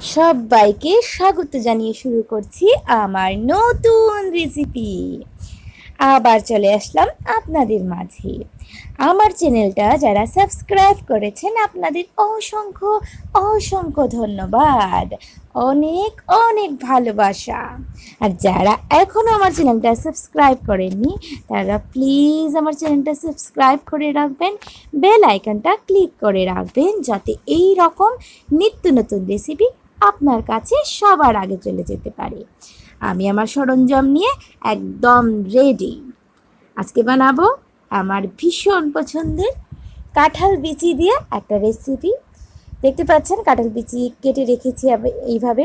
সবাইকে স্বাগত জানিয়ে শুরু করছি আমার নতুন রেসিপি আবার চলে আসলাম আপনাদের মাঝে। আমার চ্যানেলটা যারা সাবস্ক্রাইব করেছেন, আপনাদের অসংখ্য অসংখ্য ধন্যবাদ। অনেক অনেক ভালোবাসা। আর যারা এখনও আমার চ্যানেলটা সাবস্ক্রাইব করেননি, তারা প্লিজ আমার চ্যানেলটা সাবস্ক্রাইব করে রাখবেন। বেল আইকনটা ক্লিক করে রাখবেন, যাতে এই রকম নিত্য নতুন রেসিপি আপনার কাছে সবার আগে চলে যেতে পারে। আমি আমার সরঞ্জাম নিয়ে একদম রেডি আজকে বানাবো আমার ভীষণ পছন্দের কাঁঠাল বিচি দিয়ে একটা রেসিপি দেখতে পাচ্ছেন, কাঁঠাল বিচি কেটে রেখেছি এইভাবে।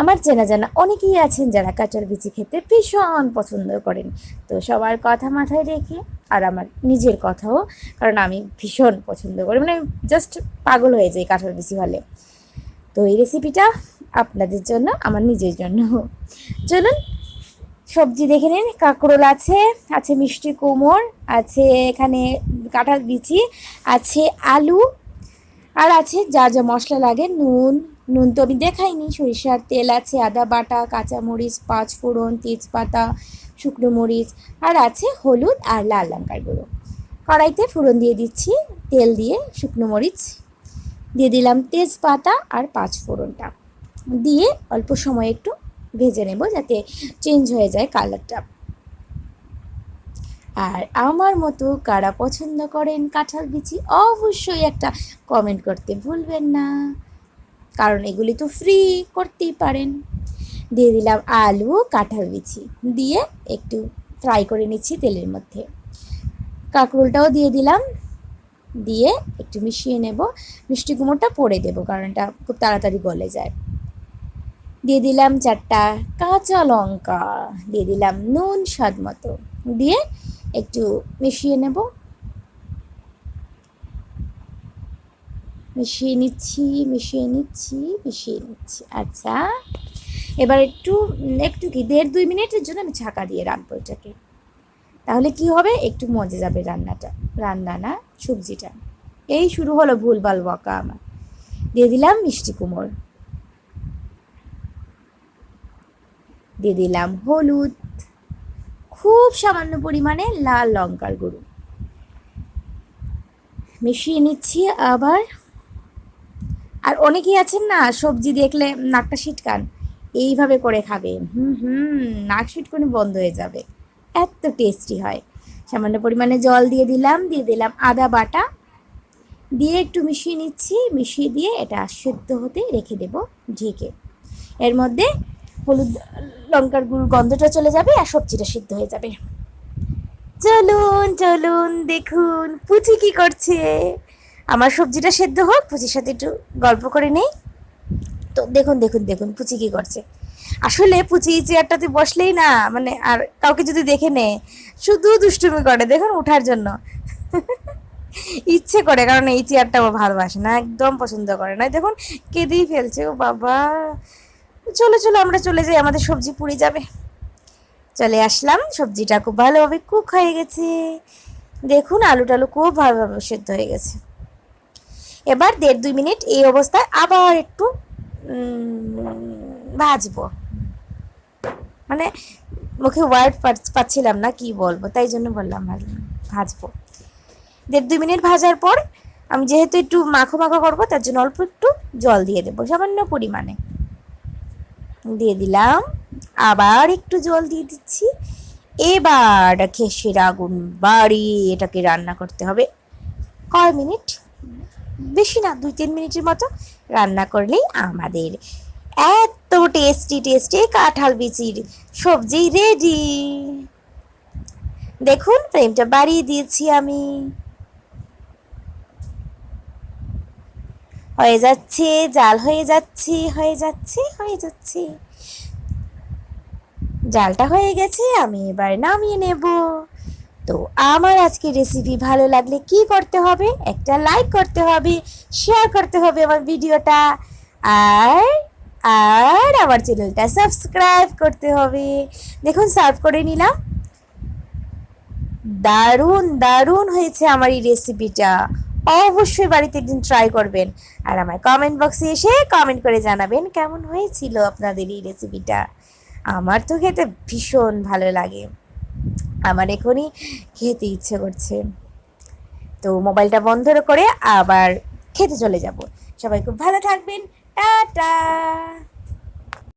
আমার চেনা জানা অনেকেই আছেন যারা কাঁঠাল বিচি খেতে ভীষণ পছন্দ করেন। তো সবার কথা মাথায় রেখে আর আমার নিজের কথাও, কারণ আমি ভীষণ পছন্দ করি। মানে জাস্ট পাগল হয়ে যাই কাঁঠাল বিচি হলে। তো এই রেসিপিটা আপনাদের জন্য, আমার নিজের জন্য। চলুন, সবজি দেখে নিন, কাঁকরোল আছে আছে মিষ্টি কুমড়, আছে এখানে কাঁঠাল বিচি, আছে আলু, আর আছে যা যা মশলা লাগে, নুন। নুন তো আমি দেখাইনি, সরিষার তেল আছে, আদা বাটা, কাঁচামরিচ পাঁচ ফোড়ন তেজপাতা, শুকনো মরিচ, আর আছে হলুদ আর লাল লঙ্কার গুঁড়ো। কড়াইতে ফোড়ন দিয়ে দিচ্ছি, তেল দিয়ে শুকনো মরিচ দিয়ে দিলাম তেজপাতা আর পাঁচ ফোড়নটা। দিয়ে অল্প সময় একটু ভেজে নেব যাতে চেঞ্জ হয়ে যায় কালারটা আর আমার মতো কারা পছন্দ করেন কাঁঠাল বিচি, অবশ্যই একটা কমেন্ট করতে ভুলবেন না। কারণ এগুলি তো ফ্রি করতেই পারেন। দিয়ে দিলাম আলু কাঁঠাল বিচি, দিয়ে একটু ফ্রাই করে নিচ্ছি তেলের মধ্যে। কাঁকরোলটাও দিয়ে দিলাম। দিয়ে একটু মিশিয়ে নেব। মিষ্টি কুমড়োটা পরে দেবো কারণ এটা খুব তাড়াতাড়ি গলে যায়। দিয়ে দিলাম চারটা কাঁচা লঙ্কা। দিয়ে দিলাম নুন স্বাদ মতো। দিয়ে একটু মিশিয়ে নেব। মিশিয়ে নিচ্ছি মিশিয়ে নিচ্ছি মিশিয়ে নিচ্ছি। আচ্ছা এবার একটু একটু কি দেড় দুই মিনিটের জন্য আমি ছাকা দিয়ে রাখব এটাকে। তাহলে কি হবে? একটু মজে যাবে রান্নাটা। রান্না না, সবজিটা। এই শুরু হলো ভুলভাল বকা আমার। দিয়ে দিলাম মিষ্টি কুমড় দিয়ে দিলাম হলুদ। খুব সামান্য পরিমাণে লাল লঙ্কার গুঁড়ো। মিশিয়ে নিচ্ছি আবার। আর অনেকেই আছেন না, সবজি দেখলে নাকটা ছিটকান। এইভাবে করে খাবে হুম হুম, নাক ছিটকানি বন্ধ হয়ে যাবে। এত টেস্টি হয়। সামান্য পরিমাণে জল দিয়ে দিলাম দিয়ে দিলাম আদা বাটা। দিয়ে একটু মিশিয়ে নিচ্ছি, মিশিয়ে দিয়ে এটা সেদ্ধ হতে রেখে দেব ঢেকে। এর মধ্যে হলুদ, লঙ্কার গুঁড়ো গন্ধটা চলে যাবে আর সবজিটা সিদ্ধ হয়ে যাবে। চলুন চলুন, দেখুন, পুচি কি করছে? আমার সবজিটা সেদ্ধ হোক, পুচির সাথে একটু গল্প করে নেই। তো দেখুন দেখুন দেখুন, পুচি কি করছে। আসলে পুচি চেয়ারটাতে বসলেই না মানে আর কাউকে যদি দেখে নে, শুধু দুষ্টুমি করে, দেখুন ওঠার জন্য। ইচ্ছে করে, কারণ এই চেয়ারটা ও ভালোবাসে না, একদম পছন্দ করে না। দেখুন, কেঁদেই ফেলছে, ও বাবা। চলো চলো, আমরা চলে যাই, আমাদের সবজি পুড়ে যাবে। চলে আসলাম, সবজিটা খুব ভালোভাবে কুক হয়ে গেছে। দেখুন আলু টালু খুব ভালোভাবে সেদ্ধ হয়ে গেছে। এবার দেড় দুই মিনিট এই অবস্থায় আবার একটু ভাজবো। মানে মুখে ওয়ার্ড পাচ্ছিলাম না, কি বলব? তাই জন্য বললাম ভাজবো। দেড় দুই মিনিট ভাজার পর আমি যেহেতু একটু মাখো মাখো করব, তার জন্য অল্প একটু জল দিয়ে দেবো, সামান্য পরিমাণে। দিয়ে দিলাম, আবার একটু জল দিয়ে দিচ্ছি। এবার খেসের আগুন বাড়ি এটাকে রান্না করতে হবে। কয় মিনিট? বেশি না দুই তিন মিনিটের মতো রান্না করলেই আমাদের এত টেস্টি টেস্টি কাঁঠাল বিচির সবজি রেডি দেখুন ফ্লেমটা বাড়িয়ে দিয়েছি আমি। হয়ে যাচ্ছে, জাল হয়ে যাচ্ছে হয়ে যাচ্ছে হয়ে যাচ্ছে। জালটা হয়ে গেছে, আমি এবার নামিয়ে নেব। তো আমার আজকের রেসিপি ভালো লাগলে কি করতে হবে? একটা লাইক করতে হবে শেয়ার করতে হবে আমার ভিডিওটা আর আর আমার চ্যানেলটা সাবস্ক্রাইব করতে হবে। দেখুন, সার্ভ করে নিলাম। দারুণ দারুণ হয়েছে আমার এই রেসিপিটা অবশ্যই বাড়িতে একদিন ট্রাই করবেন। আর আমার কমেন্ট বক্সে এসে কমেন্ট করে জানাবেন কেমন হয়েছিল আপনাদের এই রেসিপিটা আমার তো খেতে ভীষণ ভালো লাগে। আমার এখনই খেতে ইচ্ছে করছে। তো মোবাইলটা বন্ধ করে আবার খেতে চলে যাব। সবাই খুব ভালো থাকবেন। Da-da!